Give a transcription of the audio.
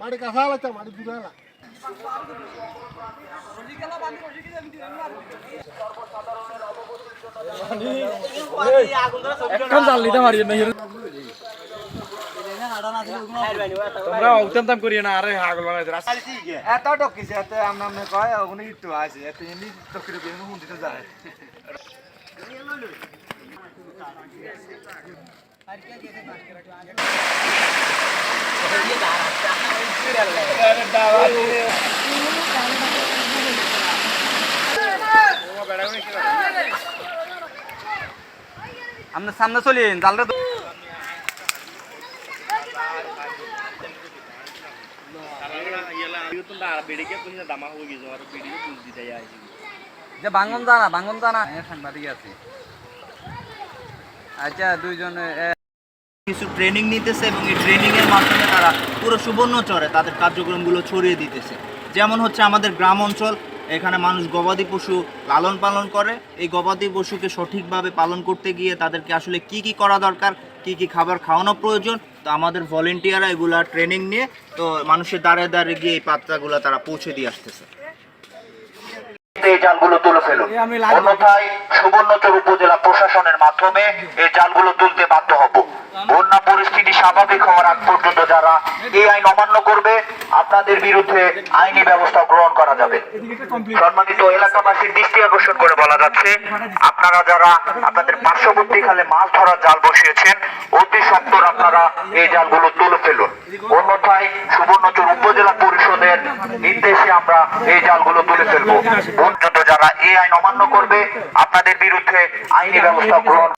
মাটি কাঁচা লাগছে মাটি দূরে না। একদম জাল নিতে পারি না তোমরা উত্তম করিয়ে না আরে হাগল বানাইতে রাস্তা এত টকিছে এত আমরা আমরা কয় ওখানে একটু আছে এত এমনি টকিরে বের হুন দিতে যায় আমরা সামনে চলি জালটা আচ্ছা কিছু ট্রেনিং নিতেছে এবং এই ট্রেনিং এর মাধ্যমে তারা পুরো তাদের কার্যক্রমগুলো ছড়িয়ে দিতেছে। যেমন হচ্ছে আমাদের গ্রাম অঞ্চল, এখানে মানুষ গবাদি পশু লালন পালন করে। এই গবাদি পশুকে সঠিকভাবে পালন করতে গিয়ে তাদেরকে আসলে কি কি করা দরকার, কি কি খাবার খাওয়ানো প্রয়োজন তো আমাদের ভলেন্টিয়াররা এগুলা ট্রেনিং নিয়ে তো মানুষের দ্বারে দ্বারে গিয়ে এই পাত্রাগুলো তারা পৌঁছে দিয়ে আসতেছে। এই জালগুলো তুলে ফেলুন। অন্যথায় সুবর্ণচর উপজেলা প্রশাসনের মাধ্যমে এই জালগুলো তুলতে বাধ্য হব। বন্যা পরিস্থিতি স্বাভাবিক হওয়ার আগ পর্যন্ত যারা এই আইন অমান্য করবে, আপনাদের বিরুদ্ধে আইনি ব্যবস্থা গ্রহণ করা যাবে। সম্মানিত এলাকাবাসীর দৃষ্টি আকর্ষণ করে বলা যাচ্ছে, আপনারা যারা আপনাদের পার্শ্ববর্তী খালে মাছ ধরার জাল বসিয়েছেন, অতি সত্বর আপনারা এই জালগুলো তুলে ফেলুন। অন্যথায় সুবর্ণচর উপজেলা পরিষদের নির্দেশে আমরা এই জালগুলো তুলে ফেলব। পর্যন্ত যারা এই আইন অমান্য করবে, আপনাদের বিরুদ্ধে আইনি ব্যবস্থা গ্রহণ